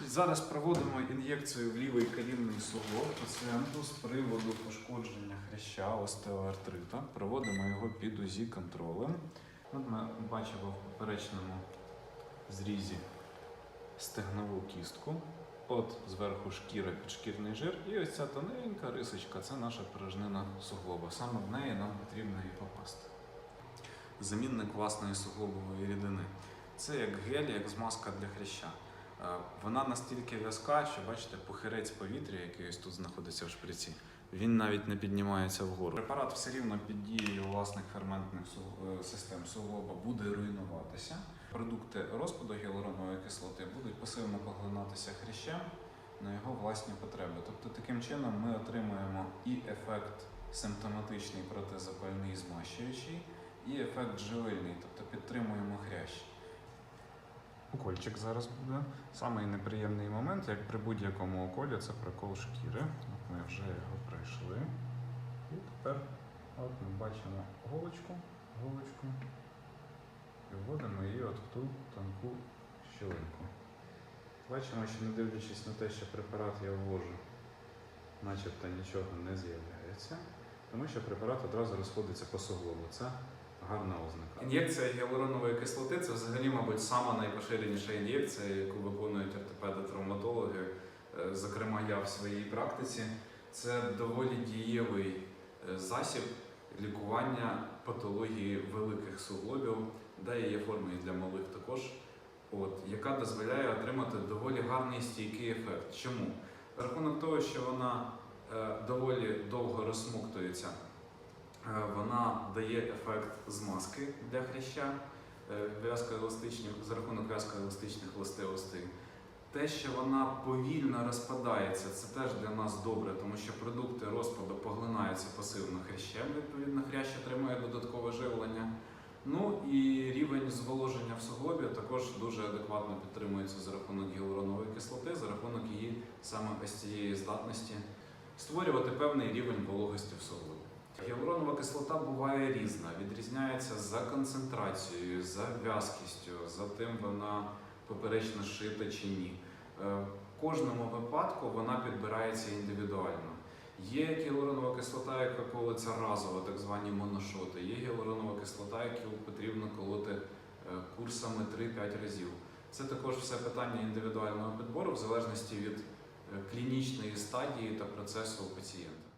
Зараз проводимо ін'єкцію в лівий колінний суглоб пацієнту з приводу пошкодження хряща остеоартрита. Проводимо його під УЗІ контролем. От ми бачимо в поперечному зрізі стегнову кістку. От зверху шкіра підшкірний жир, і ось ця тоненька рисочка це наша порожнина суглоба. Саме в неї нам потрібно і попасти. Замінник власної суглобової рідини. Це як гель, як змазка для хряща. Е, Вона настільки в'язка, що бачите, похирець повітря, який ось тут знаходиться в шприці, він навіть не піднімається вгору. Препарат все рівно під дією власних ферментних е, систем суглоба буде руйнуватися. Продукти розпаду гіалуронової кислоти будуть пасивно поглинатися хрящем на його власні потреби. Тобто таким чином ми отримуємо і ефект симптоматичний протизапальний змащуючий, і ефект живильний, тобто підтримуємо хрящ. Укольчик зараз буде. Самий неприємний момент, як при будь-якому уколі, це прокол шкіри. Ми вже його пройшли. І тепер от ми бачимо голочку, голочку і вводимо її от в ту тонку щілинку. Бачимо, що не дивлячись на те, що препарат я ввожу, начебто нічого не з'являється, тому що препарат одразу розходиться по суглобу. Це гарна ознака. Ін'єкція гіалуронової кислоти це взагалі, мабуть, сама найпоширеніша ін'єкція, яку виконують ортопеди-травматологи, е, зокрема я в своїй практиці. Це доволі дієвий е, засіб лікування патології великих суглобів, де є форми і для малих також, от, яка дозволяє отримати доволі гарний стійкий ефект. Чому? Рахунок того, що вона е, доволі довго розсмоктується, вона дає ефект змазки для хряща е, за рахунок в'язкоеластичних властивостей. Те, що вона повільно розпадається, це теж для нас добре, тому що продукти розпаду поглинаються пасивно хрящем, відповідно, хрящ отримує додаткове живлення. Ну і рівень зволоження в суглобі також дуже адекватно підтримується за рахунок гіалуронової кислоти, за рахунок її саме ось цієї здатності створювати певний рівень вологості в суглобі. Гіалуронова кислота буває різна, відрізняється за концентрацією, за в'язкістю, за тим вона поперечно шита чи ні. Е, В кожному випадку вона підбирається індивідуально. Є гіалуронова кислота, яка колиться разово, так звані моношоти. Є гіалуронова кислота, яку потрібно колоти е, курсами 3-5 разів. Це також все питання індивідуального підбору в залежності від е, клінічної стадії та процесу у пацієнта.